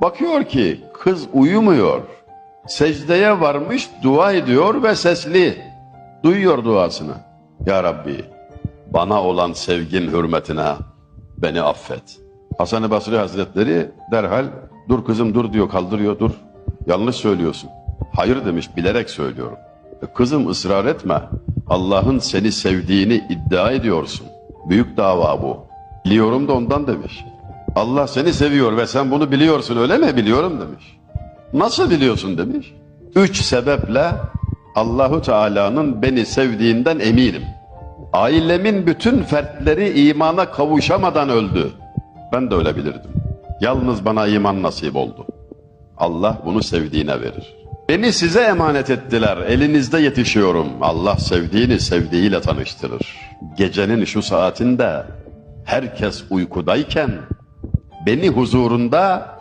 Bakıyor ki kız uyumuyor. Secdeye varmış dua ediyor ve sesli. Duyuyor duasını. Ya Rabbi bana olan sevgin hürmetine beni affet. Hasan-ı Basri Hazretleri derhal dur kızım dur diyor kaldırıyor dur. Yanlış söylüyorsun. Hayır demiş bilerek söylüyorum. "E, Kızım ısrar etme. Allah'ın seni sevdiğini iddia ediyorsun. Büyük dava bu. Biliyorum da ondan demiş. Allah seni seviyor ve sen bunu biliyorsun öyle mi? Biliyorum demiş. Nasıl biliyorsun demiş. Üç sebeple Allahu Teala'nın beni sevdiğinden eminim. Ailemin bütün fertleri imana kavuşamadan öldü. Ben de öyle bilirdim. Yalnız bana iman nasip oldu. Allah bunu sevdiğine verir. Beni size emanet ettiler. Elinizde yetişiyorum. Allah sevdiğini sevdiğiyle tanıştırır. Gecenin şu saatinde herkes uykudayken beni huzurunda